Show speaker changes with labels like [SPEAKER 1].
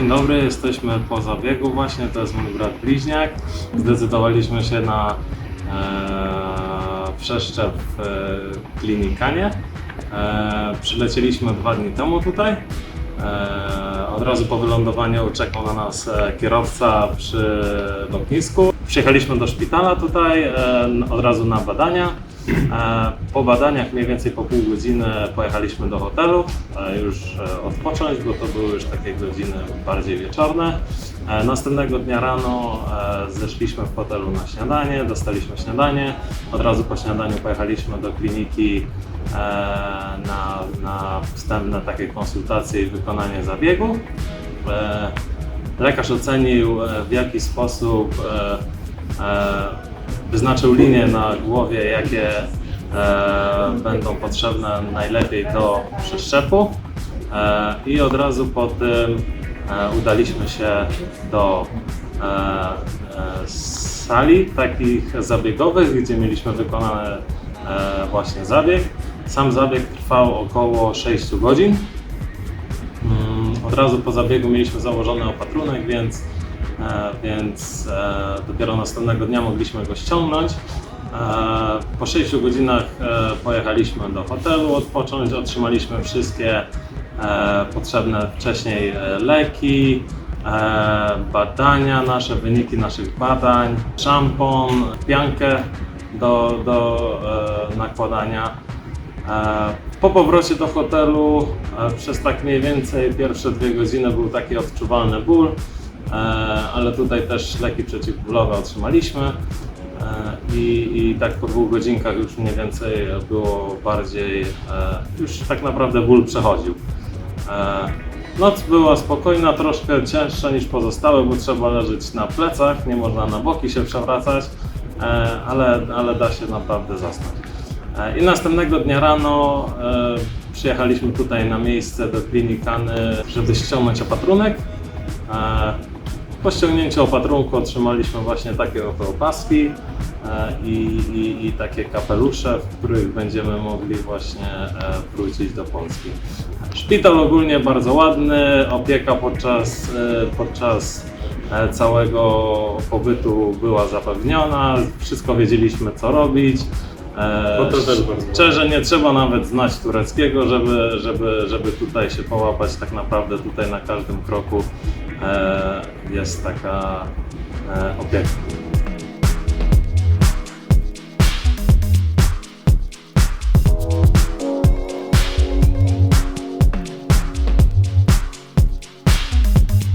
[SPEAKER 1] Dzień dobry, jesteśmy po zabiegu właśnie, to jest mój brat bliźniak. Zdecydowaliśmy się na e, przeszczep w e, klinikanie. E, przylecieliśmy dwa dni temu tutaj. E, od razu po wylądowaniu czekał na nas e, kierowca przy lotnisku. Przyjechaliśmy do szpitala tutaj, e, od razu na badania. E, Po badaniach mniej więcej po pół godziny pojechaliśmy do hotelu, e, już e, odpocząć, bo to były już takie godziny bardziej wieczorne. Następnego dnia rano zeszliśmy w hotelu na śniadanie, dostaliśmy śniadanie. Od razu po śniadaniu pojechaliśmy do kliniki na, na wstępne takie konsultacje i wykonanie zabiegu. Lekarz ocenił w jaki sposób wyznaczył linię na głowie, jakie e, będą potrzebne najlepiej do przeszczepu e, i od razu po tym e, udaliśmy się do e, e, sali takich zabiegowych, gdzie mieliśmy wykonany e, właśnie zabieg. Sam zabieg trwał około 6 godzin. Mm, Od razu po zabiegu mieliśmy założony opatrunek, więc, więc e, dopiero następnego dnia mogliśmy go ściągnąć. E, Po 6 godzinach e, pojechaliśmy do hotelu odpocząć, otrzymaliśmy wszystkie e, potrzebne wcześniej e, leki, e, badania nasze, wyniki naszych badań, szampon, piankę do, do e, nakładania. E, Po powrocie do hotelu e, przez tak mniej więcej pierwsze dwie godziny był taki odczuwalny ból, e, ale tutaj też leki przeciwbólowe otrzymaliśmy e, i, i tak po dwóch godzinkach już mniej więcej było bardziej, e, już tak naprawdę ból przechodził. E, Noc była spokojna, troszkę cięższa niż pozostałe, bo trzeba leżeć na plecach, nie można na boki się przewracać, e, ale, ale da się naprawdę zasnąć. E, I następnego dnia rano e, przyjechaliśmy tutaj na miejsce do klinikany, żeby ściągnąć opatrunek. E, po ściągnięciu opatrunku otrzymaliśmy właśnie takie oto opaski e, i, i, i takie kapelusze, w których będziemy mogli właśnie e, wrócić do Polski. Szpital ogólnie bardzo ładny, opieka podczas, e, podczas całego pobytu była zapewniona, wszystko wiedzieliśmy co robić. E,
[SPEAKER 2] No to też bardzo
[SPEAKER 1] Szczerze nie trzeba nawet znać tureckiego, żeby, żeby, żeby tutaj się połapać. Tak naprawdę tutaj na każdym kroku e, jest taka e, opieka.